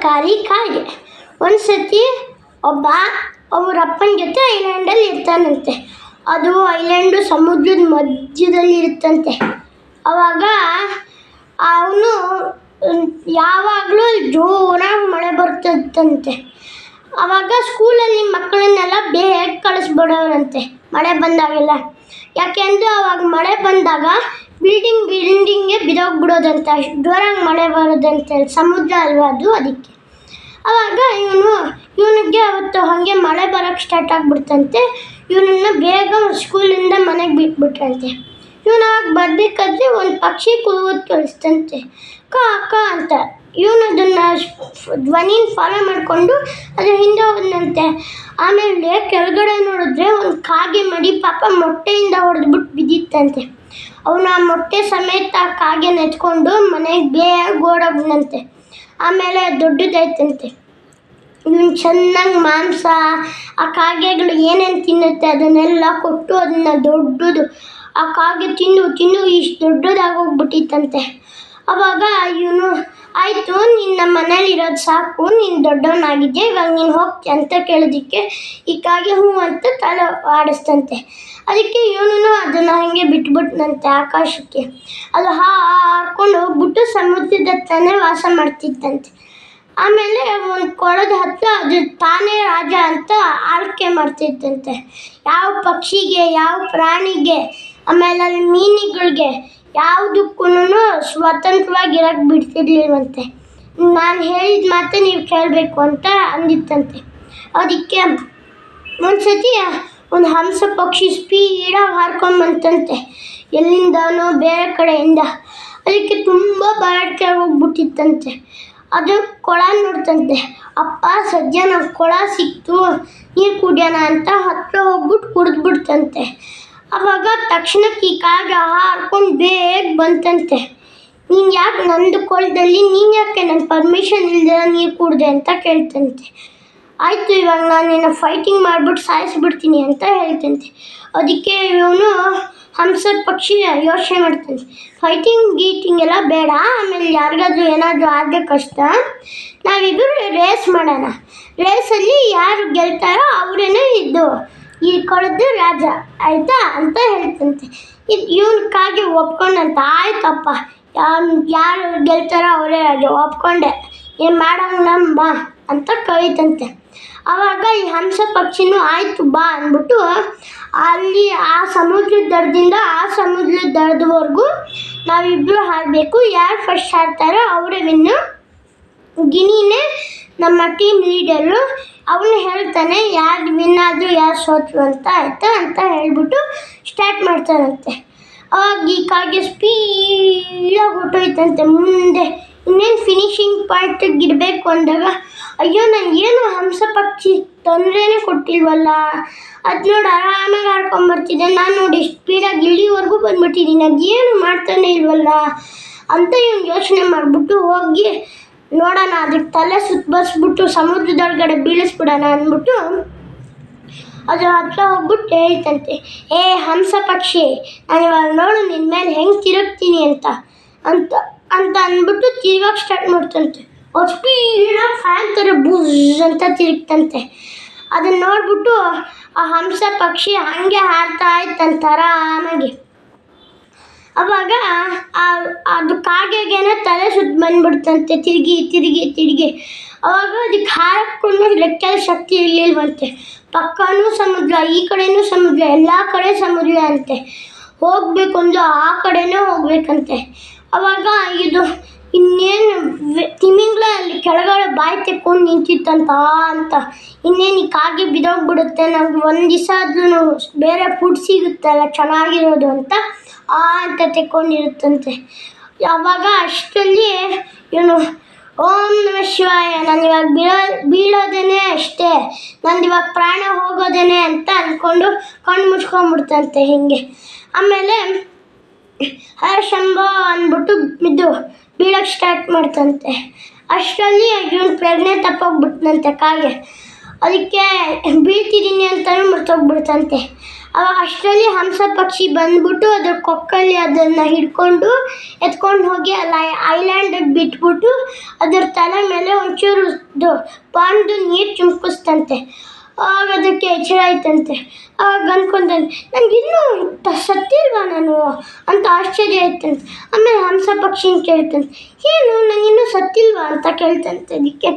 ಕುತೂಹಲಕಾರಿ ಕಾಯ್ದೆ ಒಂದು ಸತಿ ಒಬ್ಬ ಅವ್ರ ಅಪ್ಪನ ಜೊತೆ ಐಲ್ಯಾಂಡಲ್ಲಿ ಇರ್ತಾನಂತೆ. ಅದು ಐಲ್ಯಾಂಡು ಸಮುದ್ರದ ಮಧ್ಯದಲ್ಲಿ ಇರುತ್ತಂತೆ. ಅವಾಗ ಅವನು ಯಾವಾಗಲೂ ಜೋರಾಗಿ ಮಳೆ ಬರ್ತಿತ್ತಂತೆ. ಅವಾಗ ಸ್ಕೂಲಲ್ಲಿ ಮಕ್ಕಳನ್ನೆಲ್ಲ ಬೇಗ ಕಳಿಸ್ಬಿಡೋರಂತೆ. ಮಳೆ ಬಂದಾಗೆಲ್ಲ. ಯಾಕೆಂದ್ರೆ ಅವಾಗ ಮಳೆ ಬಂದಾಗ ಬಿಲ್ಡಿಂಗ್ ಬಿಲ್ಡಿಂಗ್ಗೆ ಬಿದೋಗ್ಬಿಡೋದಂತ ಜೋರಾಗಿ ಮಳೆ ಬರೋದಂತೆ, ಸಮುದ್ರ ಅಲ್ವಾ ಅದು ಅದಕ್ಕೆ. ಅವಾಗ ಇವನು, ಇವನಿಗೆ ಅವತ್ತು ಹಾಗೆ ಮಳೆ ಬರೋಕ್ಕೆ ಸ್ಟಾರ್ಟ್ ಆಗಿಬಿಡ್ತಂತೆ. ಇವನನ್ನ ಬೇಗ ಸ್ಕೂಲಿಂದ ಮನೆಗೆ ಬಿಟ್ಬಿಟ್ರಂತೆ. ಇವನು ಆಗ ಬರಬೇಕಾದ್ರೆ ಒಂದು ಪಕ್ಷಿ ಕೂಗೋದು ಕೇಳಿಸ್ತಂತೆ ಕಾ ಕಾ ಅಂತ. ಇವನು ಅದನ್ನು ಧ್ವನಿನ ಫಾಲೋ ಮಾಡಿಕೊಂಡು ಅದ್ರ ಹಿಂದೆ ಹೋದಂತೆ ಆಮೇಲೆ ಕೆಳಗಡೆ ನೋಡಿದ್ರೆ ಒಂದು ಕಾಗೆ ಮಡಿ ಪಾಪ ಮೊಟ್ಟೆಯಿಂದ ಹೊಡೆದ್ಬಿಟ್ಟು ಬಿದ್ದಿತ್ತಂತೆ. ಅವನು ಆ ಮೊಟ್ಟೆ ಸಮೇತ ಆ ಕಾಗೆನ ಎತ್ಕೊಂಡು ಮನೆಗೆ ಬೇಗ ಓಡೋಗ್ನಂತೆ ಆಮೇಲೆ ದೊಡ್ಡದಾಯ್ತಂತೆ. ಇವನು ಚೆನ್ನಾಗಿ ಮಾಂಸ, ಆ ಕಾಗೆಗಳು ಏನೇನು ತಿನ್ನುತ್ತೆ ಅದನ್ನೆಲ್ಲ ಕೊಟ್ಟು ಅದನ್ನ ದೊಡ್ಡದು, ಆ ಕಾಗೆ ತಿಂದು ತಿಂದು ಇಷ್ಟು ದೊಡ್ಡದಾಗೋಗ್ಬಿಟ್ಟಿತ್ತಂತೆ ಅವಾಗ ಇವನು ಆಯಿತು, ನಿನ್ನ ಮನೇಲಿರೋದು ಸಾಕು, ನೀನು ದೊಡ್ಡವನಾಗಿದ್ದೆ ಇವಾಗ ನೀನು ಹೋಗ್ತೀಯ ಅಂತ ಕೇಳೋದಕ್ಕೆ ಈ ಹೂ ಹ್ಞೂ ಅಂತ ತಲೆ ಆಡಿಸ್ತಂತೆ. ಅದಕ್ಕೆ ಇವನು ಅದನ್ನು ಹಾಗೆ ಬಿಟ್ಬಿಟ್ನಂತೆ ಆಕಾಶಕ್ಕೆ. ಅದು ಹಾಕೊಂಡು ಹೋಗ್ಬಿಟ್ಟು ಸಮುದ್ರದ ತಾನೇ ವಾಸ ಮಾಡ್ತಿತ್ತಂತೆ. ಆಮೇಲೆ ಒಂದು ಕೊಳದ ಹತ್ರ ಅದು ತಾನೇ ರಾಜ ಅಂತ ಆಳ್ಕೆ ಮಾಡ್ತಿತ್ತಂತೆ. ಯಾವ ಪಕ್ಷಿಗೆ, ಯಾವ ಪ್ರಾಣಿಗೆ, ಆಮೇಲೆ ಅಲ್ಲಿ ಮೀನುಗಳಿಗೆ. ಯಾವುದಕ್ಕೂ ಸ್ವತಂತ್ರವಾಗಿ ಇರಕ್ಕೆ ಬಿಡ್ತಿರ್ಲಿಲ್ವಂತೆ. ನಾನು ಹೇಳಿದ ಮಾತ್ರ ನೀವು ಕೇಳಬೇಕು ಅಂತ ಅಂದಿತ್ತಂತೆ. ಅದಕ್ಕೆ ಒಂದು ಸತಿ ಒಂದು ಹಂಸ ಪಕ್ಷಿ ಸ್ಪೀಡಾಗಿ ಹಾರ್ಕೊಂಬಂತಂತೆ ಎಲ್ಲಿಂದನೋ ಬೇರೆ ಕಡೆಯಿಂದ. ಅದಕ್ಕೆ ತುಂಬ ಬಾಯಾರಿಕೆ ಹೋಗ್ಬಿಟ್ಟಿತ್ತಂತೆ. ಅದು ಕೊಳ ನೋಡ್ತಂತೆ. ಅಪ್ಪ ಸದ್ಯ ನಂಗೆ ಕೊಳ ಸಿಕ್ತು. ನೀರು ಕುಡಿಯೋಣ ಅಂತ ಹತ್ತಿರ ಹೋಗ್ಬಿಟ್ಟು ಕುಡಿದ್ಬಿಡ್ತಂತೆ. ಅವಾಗ ತಕ್ಷಣಕ್ಕೆ ಈ ಕಾಗೆ ಹಾರ್ಕೊಂಡು ಬೇಗ ಬಂತಂತೆ. ನೀನು ಯಾಕೆ ನಂದು ಕೊಳದಲ್ಲಿ ನೀನು ಯಾಕೆ ನನ್ನ ಪರ್ಮಿಷನ್ ಇಲ್ಲದೆ ನೀರು ಕುಡಿದೆ ಅಂತ ಕೇಳ್ತಂತೆ. ಆಯಿತು ಇವಾಗ ನಾನು ನಿನ್ನ ಫೈಟಿಂಗ್ ಮಾಡಿಬಿಟ್ಟು ಸಾಯಿಸ್ಬಿಡ್ತೀನಿ ಅಂತ ಹೇಳ್ತಂತೆ. ಅದಕ್ಕೆ ಇವನು ಹಂಸದ ಪಕ್ಷಿ ಯೋಚನೆ ಮಾಡ್ತಾನೆ ಫೈಟಿಂಗ್ ಗೀಟಿಂಗ್ ಎಲ್ಲ ಬೇಡ, ಆಮೇಲೆ ಯಾರಿಗಾದ್ರೂ ಏನಾದರೂ ಆಗೋ ಕಷ್ಟ. ನಾವಿಬ್ಬರು ರೇಸ್ ಮಾಡೋಣ. ರೇಸಲ್ಲಿ ಯಾರು ಗೆಲ್ತಾರೋ ಅವರೇನೇ ಇದ್ದು ಈ ಕೊಳದ್ದು ರಾಜ. ಆಯಿತಾ? ಅಂತ ಹೇಳ್ತಂತೆ. ಇದು ಇವನ್ ಕಾಗೆ ಒಪ್ಕೊಂಡಂತ. ಆಯ್ತಪ್ಪ. ಯಾರು ಯಾರು ಗೆಲ್ತಾರೋ ಅವರೇ ರಾಜ ಒಪ್ಕೊಂಡೆ. ಏನು ಮಾಡಂಗ ಬಾ ಅಂತ ಕವಿತಂತೆ ಆವಾಗ ಈ ಹಂಸ ಪಕ್ಷಿನೂ ಆಯಿತು ಬಾ ಅಂದ್ಬಿಟ್ಟು ಅಲ್ಲಿ ಆ ಸಮುದ್ರದ ದಡದಿಂದ ಆ ಸಮುದ್ರದ ದಡದವರೆಗೂ ನಾವಿಬ್ಬರು ಹಾರಬೇಕು. ಯಾರು ಫಸ್ಟ್ ಹಾರ್ತಾರೋ ಅವರೇ ವಿನ್ನು ಗಿಣಿನೇ ನಮ್ಮ ಟೀಮ್ ಲೀಡರು ಅವನು ಹೇಳ್ತಾನೆ, ಯಾರು ವಿನ್ ಆದರು ಯಾರು ಸೋತರು ಅಂತ, ಆಯ್ತಾ ಅಂತ ಹೇಳ್ಬಿಟ್ಟು ಸ್ಟಾರ್ಟ್ ಮಾಡ್ತಾನಂತೆ ಅವಾಗ ಈ ಕಾಗೆ ಸ್ಪೀಡಾಗಿ ಹೊಟ್ಟೋಯ್ತಂತೆ ಮುಂದೆ. ಇನ್ನೇನು ಫಿನಿಶಿಂಗ್ ಪಾಯಿಂಟಿಗೆ ಇರಬೇಕು ಅಂದಾಗ, ಅಯ್ಯೋ ನಾನು ಏನು ಹಂಸ ಪಕ್ಷಿ ತೊಂದರೆನೇ ಕೊಟ್ಟಿಲ್ವಲ್ಲ? ಅದು ನೋಡಿ ಆರಾಮಾಗಿ ಆಡ್ಕೊಂಬರ್ತಿದ್ದೆ ನಾನು ನೋಡಿ ಸ್ಪೀಡಾಗಿ ಇಲ್ಲಿವರೆಗೂ ಬಂದ್ಬಿಟ್ಟಿದ್ದೀನಿ. ಅದು ಏನು ಮಾಡ್ತಾನೆ ಇಲ್ವಲ್ಲ? ಅಂತ ಇವ್ನು ಯೋಚನೆ ಮಾಡಿಬಿಟ್ಟು ಹೋಗಿ ನೋಡೋಣ ಅದಕ್ಕೆ ತಲೆ ಸುತ್ತ ಬಸ್ಬಿಟ್ಟು ಸಮುದ್ರದೊಳಗಡೆ ಬೀಳಿಸ್ಬಿಡೋಣ ಅಂದ್ಬಿಟ್ಟು ಅದು ಹತ್ರ ಹೋಗ್ಬಿಟ್ಟು ಹೇಳ್ತಂತೆ, ಏ ಹಂಸ ಪಕ್ಷಿ, ನಾನು ಇವಾಗ ನೋಡು ನಿನ್ನ ಮೇಲೆ ಹೆಂಗೆ ತಿರುಗ್ತೀನಿ ಅಂತ ಅಂತ ಅಂತ ಅಂದ್ಬಿಟ್ಟು ತಿರುಗೋಕೆ ಸ್ಟಾರ್ಟ್ ಮಾಡ್ತಂತೆ. ಅದು ಸ್ಪೀಡಾಗಿ ಫ್ಯಾನ್ ಥರ ಬುಜ್ ಅಂತ ತಿರುಗ್ತಂತೆ. ಅದನ್ನು ನೋಡಿಬಿಟ್ಟು ಆ ಹಂಸ ಪಕ್ಷಿ ಹಾಗೆ ಹಾರ್ತಾ ಇತ್ತಂತೆ ಆರಾಮಾಗಿ. ಅವಾಗ ಅದು ಕಾಗೆಗೇನೆ ತಲೆ ಸುತ್ತ ಬಂದ್ಬಿಡ್ತಂತೆ, ತಿರುಗಿ ತಿರುಗಿ ತಿರುಗಿ. ಅವಾಗ ಅದಕ್ಕೆ ಹಾರಕ್ಕೂ ಲೆಕ್ಕದ ಶಕ್ತಿ ಇರಲಿಲ್ವಂತೆ. ಪಕ್ಕನೂ ಸಮುದ್ರ, ಈ ಕಡೆನೂ ಸಮುದ್ರ, ಎಲ್ಲ ಕಡೆ ಸಮುದ್ರ ಅಂತೆ. ಹೋಗ್ಬೇಕು ಅಂದ್ರೆ ಆ ಕಡೆನೇ ಹೋಗ್ಬೇಕಂತೆ. ಅವಾಗ ಇದು ಇನ್ನೇನು ತಿಮಿಂಗ್ಲಲ್ಲಿ ಕೆಳಗಡೆ ಬಾಯಿ ತೆಕ್ಕೊಂಡು ನಿಂತಿತ್ತಂತ ಅಂತ. ಇನ್ನೇನು ಈ ಕಾಗೆ ಬಿದ್ದೋಗ್ಬಿಡುತ್ತೆ ನಮ್ಗೆ ಒಂದು ದಿವಸ ಆದ್ರೂ ಬೇರೆ ಫುಡ್ ಸಿಗುತ್ತಲ್ಲ, ಚೆನ್ನಾಗಿರೋದು ಅಂತ ಆ ಅಂತ ತೆಕ್ಕೊಂಡಿರುತ್ತಂತೆ. ಅವಾಗ ಅಷ್ಟಲ್ಲಿ ಏನು, ಓಂ ನಮ ಶಿವಾಯ, ನಾನು ಇವಾಗ ಬೀಳೋ, ಬೀಳೋದೇನೆ ಅಷ್ಟೇ. ನಂದು ಇವಾಗ ಪ್ರಾಣ ಹೋಗೋದೇನೆ ಅಂತ ಅಂದ್ಕೊಂಡು ಕಣ್ಣು ಮುಚ್ಕೊಂಡ್ಬಿಡ್ತಂತೆ ಹಿಂಗೆ. ಆಮೇಲೆ ಹರ ಶಂಭೋ ಅಂದ್ಬಿಟ್ಟು ಬಿದ್ದು ಬೀಳಕ್ಕೆ ಸ್ಟಾರ್ಟ್ ಮಾಡ್ತಂತೆ. ಅಷ್ಟರಲ್ಲಿ ಅರ್ಜುನ್ ಪ್ರಜ್ಞೆ ತಪ್ಪೋಗ್ಬಿಟ್ನಂತೆ ಕಾಗೆ. ಅದಕ್ಕೆ ಬೀಳ್ತಿದ್ದೀನಿ ಅಂತಲೂ ಮರ್ತೋಗ್ಬಿಡ್ತಂತೆ. ಅವಾಗ ಅಷ್ಟರಲ್ಲಿ ಹಂಸ ಪಕ್ಷಿ ಬಂದ್ಬಿಟ್ಟು ಅದ್ರ ಕೊಕ್ಕಲ್ಲಿ ಅದನ್ನು ಹಿಡ್ಕೊಂಡು ಎತ್ಕೊಂಡು ಹೋಗಿ ಅಲ್ಲಿ ಐಲ್ಯಾಂಡಿಗೆ ಬಿಟ್ಬಿಟ್ಟು ಅದ್ರ ತಲೆ ಮೇಲೆ ಒಂಚೂರು ಪಾನ್ದು ನೀರು ಚುಮ್ಕಿಸ್ತಂತೆ. ಆಗ ಅದಕ್ಕೆ ಎಚ್ಚರ ಆಯ್ತಂತೆ ಆಗ ಅನ್ಕೊಂತಂತೆ ನನಗೆ ಇನ್ನೂ ಸತ್ತಿಲ್ವಾ ನಾನು? ಅಂತ ಆಶ್ಚರ್ಯ ಆಯ್ತಂತೆ. ಆಮೇಲೆ ಹಂಸ ಪಕ್ಷಿನ ಕೇಳ್ತಂತೆ, ಏನು ನಾನು ಇನ್ನೂ ಸತ್ತಿಲ್ವಾ ಅಂತ ಕೇಳ್ತಂತೆ ಅದಕ್ಕೆ.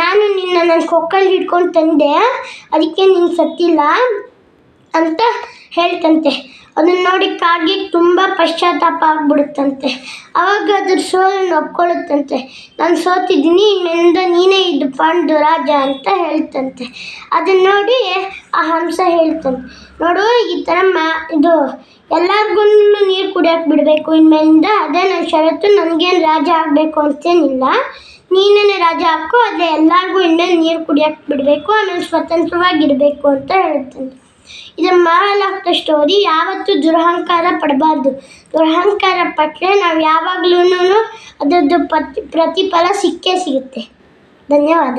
ನಾನು ನಿನ್ನ ನನ್ನ ಕೊಕ್ಕಲ್ಲಿ ಹಿಡ್ಕೊಂಡು ತಂದೆ, ಅದಕ್ಕೆ ನೀನು ಸತ್ತಿಲ್ಲ ಅಂತ ಹೇಳ್ತಂತೆ. ಅದನ್ನ ನೋಡಿ ಕಾಗೆ ತುಂಬ ಪಶ್ಚಾತ್ತಾಪ ಆಗ್ಬಿಡುತ್ತಂತೆ. ಅವಾಗ ಅದ್ರ ಸೋಲನ್ನು ಒಪ್ಕೊಳ್ಳುತ್ತಂತೆ. ನಾನು ಸೋತಿದ್ದೀನಿ, ಇನ್ಮೇಲಿಂದ ನೀನೇ ಇದು ಪಾಂಡು ರಾಜ ಅಂತ ಹೇಳ್ತಂತೆ. ಅದನ್ನ ನೋಡಿ ಆ ಹಂಸ ಹೇಳ್ತಂತೆ. ನೋಡು, ಈ ಥರ ಮಾ, ಇದು ಎಲ್ಲರಿಗೂ ನೀರು ಕುಡಿಯೋಕೆ ಬಿಡಬೇಕು. ಇನ್ಮೇಲಿಂದ ಅದೇ ನನ್ನ ಷರತ್ತು, ನನಗೇನು ರಾಜ ಆಗಬೇಕು ಅಂತೇನಿಲ್ಲ. ನೀನೇ ರಾಜ ಹಾಕು ಅದೇ ಎಲ್ಲರಿಗೂ ಇನ್ಮೇಲೆ ನೀರು ಕುಡಿಯೋಕೆ ಬಿಡಬೇಕು, ಆಮೇಲೆ ಸ್ವತಂತ್ರವಾಗಿರಬೇಕು ಅಂತ ಹೇಳ್ತಂತೆ. ಇದು ಮಾರಲ್ ಆಫ್ ಸ್ಟೋರಿ ಯಾವತ್ತೂ ದುರಹಂಕಾರ ಪಡಬಾರ್ದು. ದುರಹಂಕಾರ ಪಟ್ಟರೆ ನಾವು ಯಾವಾಗ್ಲೂ ಅದರದ್ದು ಪ್ರತಿಫಲ ಸಿಕ್ಕೇ ಸಿಗುತ್ತೆ. ಧನ್ಯವಾದ.